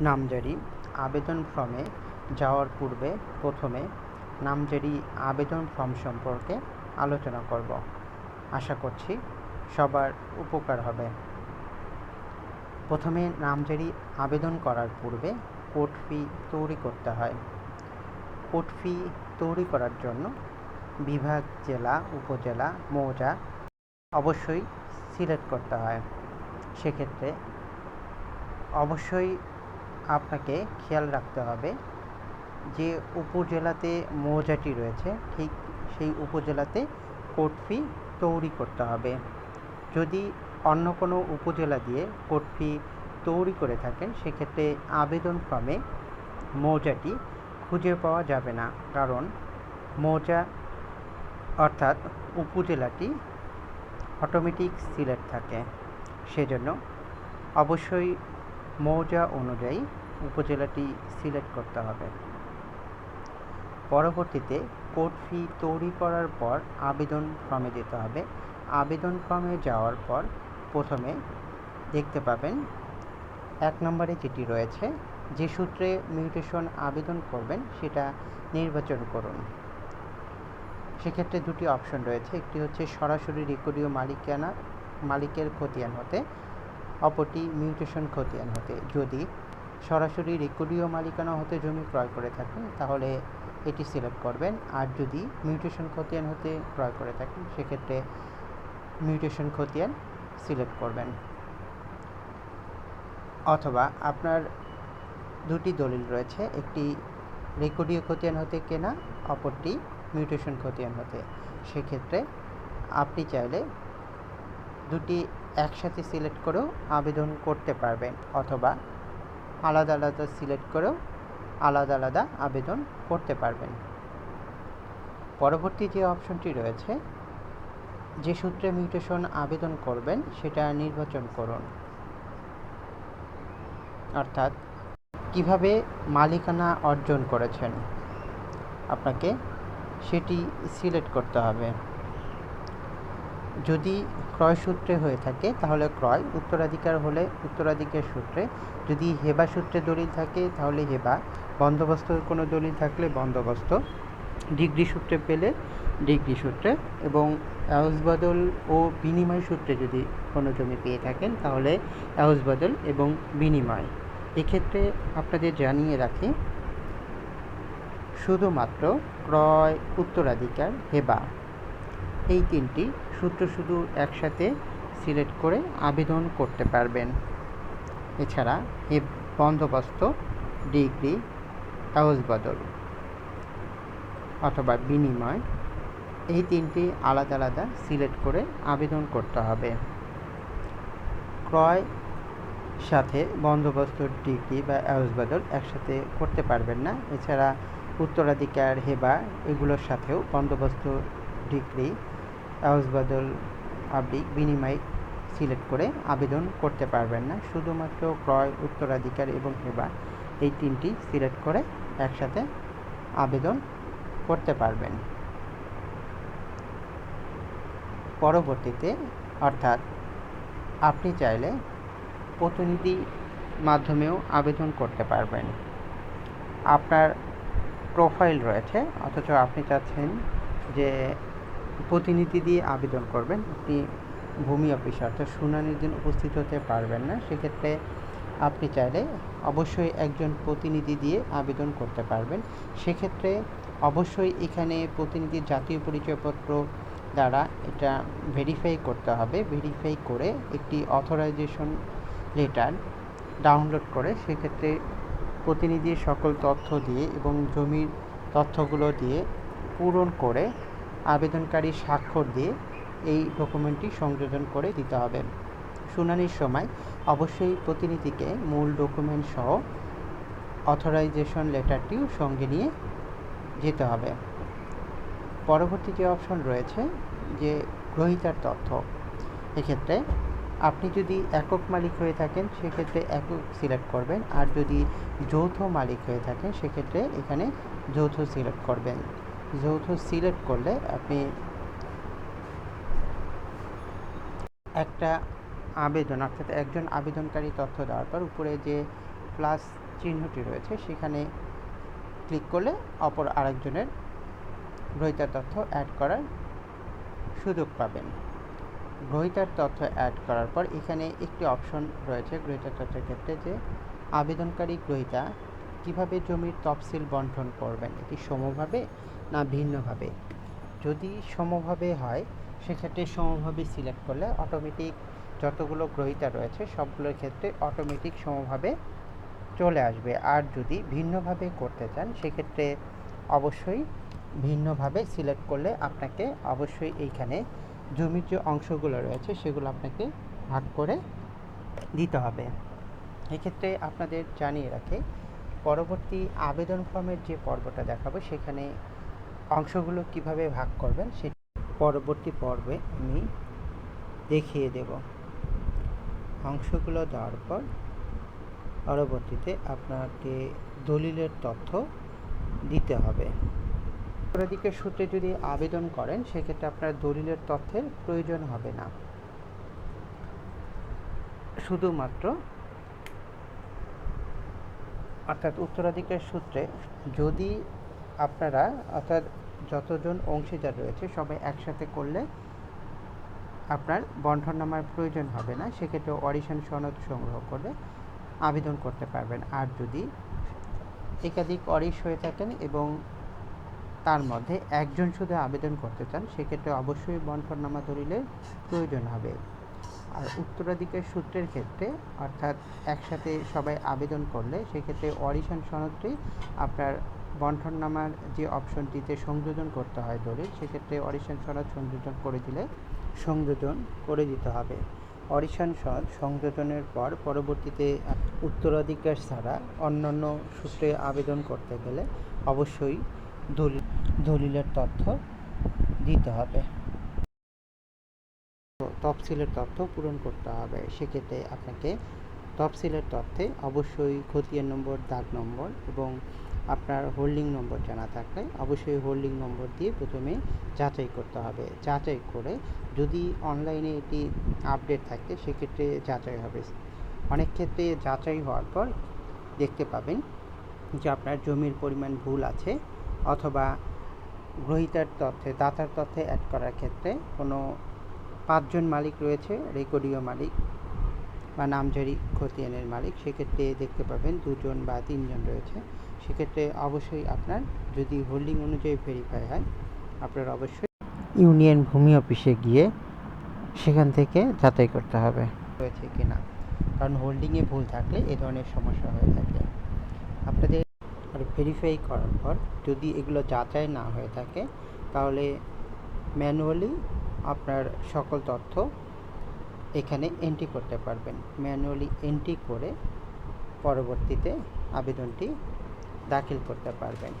নামজারি আবেদন ফর্মে যাওয়ার পূর্বে প্রথমে নামজারি আবেদন ফর্ম সম্পর্কে আলোচনা করব। আশা করছি সবার উপকার হবে। প্রথমে নামজারি আবেদন করার পূর্বে কোর্ট ফি তৈরি করতে হয়। কোর্ট ফি তৈরি করার জন্য বিভাগ, জেলা, উপজেলা, মৌজা অবশ্যই সিলেক্ট করতে হয়। সেক্ষেত্রে অবশ্যই আপনাকে খেয়াল রাখতে হবে যে উপজেলাতে মৌজাটি রয়েছে, ঠিক সেই উপজেলাতে কোর্ট ফি তৈরি করতে হবে। যদি অন্য কোনো উপজেলা দিয়ে কোর্ট ফি তৈরি করে থাকেন, সেক্ষেত্রে আবেদন ফর্মে মৌজাটি খুঁজে পাওয়া যাবে না। কারণ মৌজা অর্থাৎ উপজেলাটি অটোমেটিক সিলেক্ট থাকে। সেজন্য অবশ্যই মৌজা অনুযায়ী উপজেলাটি সিলেক্ট করতে হবে। পরবর্তীতে কোড ফি তৈরি করার পর আবেদন ফর্মে যেতে হবে। আবেদন ফর্মে যাওয়ার পর প্রথমে দেখতে পাবেন এক নম্বরে যেটি রয়েছে, যে সূত্রে মিউটেশন আবেদন করবেন সেটা নির্বাচন করুন। সেক্ষেত্রে দুটি অপশন রয়েছে, একটি হচ্ছে সরাসরি রেকর্ডীয় মালিকানা, মালিকের খতিয়ান হতে অপরটি মিউটেশন খতিয়ান হতে। যদি সরাসরি রেকর্ডীয় মালিকানা হতে জমি ক্রয় করে থাকেন, তাহলে এটি সিলেক্ট করবেন। আর যদি মিউটেশন খতিয়ান হতে ক্রয় করে থাকেন, সেক্ষেত্রে মিউটেশন খতিয়ান সিলেক্ট করবেন। অথবা আপনার দুটি দলিল রয়েছে, একটি রেকর্ডীয় খতিয়ান হতে কেনা, অপরটি মিউটেশন খতিয়ান হতে। সেক্ষেত্রে আপনি চাইলে দুটি একসাথে সিলেক্ট করেও আবেদন করতে পারবেন অথবা আলাদা আলাদা সিলেক্ট করেও আলাদা আলাদা আবেদন করতে পারবেন। পরবর্তী যে অপশনটি রয়েছে, যে সূত্রে মিউটেশন আবেদন করবেন সেটা নির্বাচন করুন। অর্থাৎ কীভাবে মালিকানা অর্জন করেছেন, আপনাকে সেটি সিলেক্ট করতে হবে। যদি ক্রয় সূত্রে হয়ে থাকে, তাহলে ক্রয় উত্তরাধিকার হলে উত্তরাধিকার সূত্রে। যদি হেবা সূত্রে দলিল থাকে, তাহলে হেবা। বন্দোবস্ত কোনো দলিল থাকলে বন্দোবস্ত। ডিগ্রি সূত্রে পেলে ডিগ্রি সূত্রে এবং বদল ও বিনিময় সূত্রে যদি কোনো জমি পেয়ে থাকেন, তাহলে বদল এবং বিনিময়। এক্ষেত্রে আপনাদের জানিয়ে রাখি, শুধুমাত্র ক্রয় উত্তরাধিকার, হেবা। এই তিনটি সূত্র শুধু একসাথে সিলেক্ট করে আবেদন করতে পারবেন। এছাড়া এ বন্দোবস্ত, ডিগ্রি, কাগজ বদল অথবা বিনিময়, এই তিনটি আলাদা আলাদা সিলেক্ট করে আবেদন করতে হবে। ক্রয় সাথে বন্দোবস্ত, ডিগ্রি বা অ্যাউজ বদল একসাথে করতে পারবেন না। এছাড়া উত্তরাধিকার, হেবা, এগুলোর সাথেও বন্দোবস্ত, ডিগ্রি অ্যাউজ বদল পাবলিক বিনিময় সিলেক্ট করে আবেদন করতে পারবেন না। শুধুমাত্র ক্রয়, উত্তরাধিকার এবং হেবা এই তিনটি সিলেক্ট করে একসাথে আবেদন করতে পারবেন। পরবর্তীতে, অর্থাৎ আপনি চাইলে প্রতিনিধি মাধ্যমেও আবেদন করতে পারবেন। আপনার প্রোফাইল রয়েছে, অথচ আপনি চাচ্ছেন যে প্রতিনিধি দিয়ে আবেদন করবেন। আপনি ভূমি অফিসে অর্থাৎ শুনানির দিন উপস্থিত হতে পারবেন না। সেক্ষেত্রে আপনি চাইলে অবশ্যই একজন প্রতিনিধি দিয়ে আবেদন করতে পারবেন। সেক্ষেত্রে অবশ্যই এখানে প্রতিনিধির জাতীয় পরিচয়পত্র দ্বারা এটা ভেরিফাই করতে হবে। ভেরিফাই করে একটি অথরাইজেশন লেটার ডাউনলোড করে সেক্ষেত্রে প্রতিনিধির সকল তথ্য দিয়ে এবং জমির তথ্যগুলো দিয়ে পূরণ করে আবেদনকারী স্বাক্ষর দিয়ে এই ডকুমেন্টটি সংযোজন করে দিতে হবে। শুনানির সময় অবশ্যই প্রতিনিধিকে মূল ডকুমেন্ট সহ অথরাইজেশন লেটারটিও সঙ্গে নিয়ে যেতে হবে। পরবর্তী যে অপশন রয়েছে যে গ্রহিতার তথ্য। এক্ষেত্রে আপনি যদি একক মালিক হয়ে থাকেন, সেক্ষেত্রে একক সিলেক্ট করবেন। আর যদি যৌথ মালিক হয়ে থাকেন, সেক্ষেত্রে এখানে যৌথ সিলেক্ট করবেন। যৌথ সিলেক্ট করলে আপনি একটা আবেদন, অর্থাৎ একজন আবেদনকারী তথ্য দেওয়ার পর উপরে যে প্লাস চিহ্নটি রয়েছে, সেখানে ক্লিক করলে অপর আরেকজনের গ্রহিতার তথ্য অ্যাড করার সুযোগ পাবেন। গ্রহিতার তথ্য অ্যাড করার পর এখানে একটি অপশন রয়েছে গ্রহিতার তথ্যের ক্ষেত্রে যে আবেদনকারী গ্রহিতা কীভাবে জমির তফসিল বন্টন করবেন, এটি সমভাবে না ভিন্নভাবে। যদি সমভাবে হয়, সেক্ষেত্রে সমভাবে সিলেক্ট করলে অটোমেটিক যতগুলো গ্রহিতা রয়েছে, সবগুলোর ক্ষেত্রে অটোমেটিক সমভাবে চলে আসবে। আর যদি ভিন্নভাবে করতে চান, সেক্ষেত্রে অবশ্যই ভিন্নভাবে সিলেক্ট করলে আপনাকে অবশ্যই এইখানে জমির যে অংশগুলো রয়েছে, সেগুলো আপনাকে ভাগ করে দিতে হবে। এক্ষেত্রে আপনাদের জানিয়ে রাখে, পরবর্তী আবেদন ফর্মের যে পর্বটা দেখাবো, সেখানে অংশগুলো কীভাবে ভাগ করবেন সে পরবর্তী পর্বে আমি দেখিয়ে দেব। অংশগুলো দেওয়ার পর পরবর্তীতে আপনাকে দলিলের তথ্য দিতে হবে। উত্তরাধিকার সূত্রে যদি আবেদন করেন, সেক্ষেত্রে আপনার দলিলের তথ্যের প্রয়োজন হবে না। শুধুমাত্র অর্থাৎ উত্তরাধিকার সূত্রে যদি আপনারা, অর্থাৎ যতজন অংশীদার রয়েছে, সবাই একসাথে করলে আপনার বন্ঠননামার প্রয়োজন হবে না। সেক্ষেত্রে অডিশন সনদ সংগ্রহ করে আবেদন করতে পারবেন। আর যদি একাধিক অরিশ হয়ে থাকেন এবং তার মধ্যে একজন শুধু আবেদন করতে চান, সেক্ষেত্রে অবশ্যই বন্ঠননামা দলিলের প্রয়োজন হবে। আর উত্তরাধিকার সূত্রের ক্ষেত্রে, অর্থাৎ একসাথে সবাই আবেদন করলে, সেক্ষেত্রে অডিশন সনদটি আপনার বন্ঠননামার যে অপশনটিতে সংযোজন করতে হয় দলিল সেক্ষেত্রে অডিশন সনদ সংযোজন করে দিলে সংযোজন করে দিতে হবে। অডিশন সনদ সংযোজনের পর পরবর্তীতে উত্তরাধিকার ছাড়া অন্যান্য সূত্রে আবেদন করতে গেলে অবশ্যই দলিল দলিলের তথ্য দিতে হবে। তফসিলের তথ্য পূরণ করতে হবে। সেক্ষেত্রে আপনাকে তফসিলের তথ্যে অবশ্যই খতিয়ান নম্বর, দাগ নম্বর এবং আপনার হোল্ডিং নম্বর জানা থাকলে অবশ্যই হোল্ডিং নম্বর দিয়ে প্রথমে যাচাই করতে হবে। যাচাই করে যদি অনলাইনে এটি আপডেট থাকে, সেক্ষেত্রে যাচাই হবে। অনেক ক্ষেত্রে যাচাই হওয়ার পর দেখতে পাবেন যে আপনার জমির পরিমাণ ভুল আছে অথবা গ্রহিতার তথ্যে, দাতার তথ্যে অ্যাড করার ক্ষেত্রে কোনো পাঁচজন মালিক রয়েছে, রেকর্ডীয় মালিক বা নামজারি খতিয়ানের মালিক, সেক্ষেত্রে দেখতে পাবেন দুজন বা তিনজন রয়েছে। সেক্ষেত্রে অবশ্যই আপনার যদি হোল্ডিং অনুযায়ী ভেরিফাই হয় আপনার অবশ্যই ইউনিয়ন ভূমি অফিসে গিয়ে সেখান থেকে যাচাই করতে হবে। হয়েছে কি না কারণ হোল্ডিংয়ে ভুল থাকলে এ ধরনের সমস্যা হয়ে থাকে। আপনাদের আর ভেরিফাই করার পর যদি এগুলো যাচাই না হয়ে থাকে তাহলে ম্যানুয়ালি আপনার সকল তথ্য এখানে এন্ট্রি করতে পারবেন। ম্যানুয়ালি এন্ট্রি করে পরবর্তীতে আবেদনটি দাখিল করতে পারবেন।